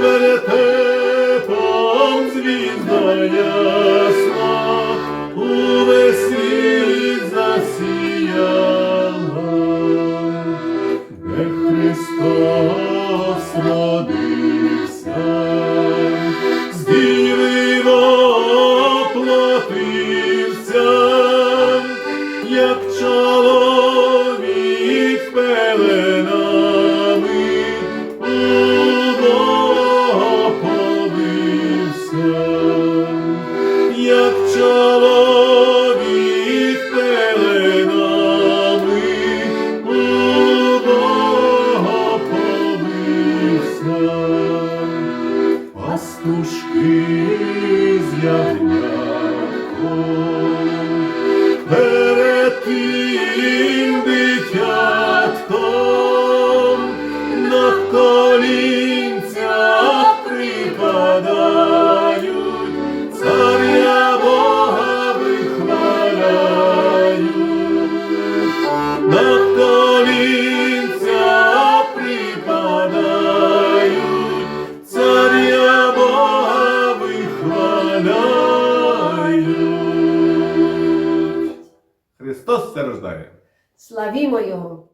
Перед тепом звіздоя. пастушки з ягнятком перед тим Христос все рождає. Славімо Його!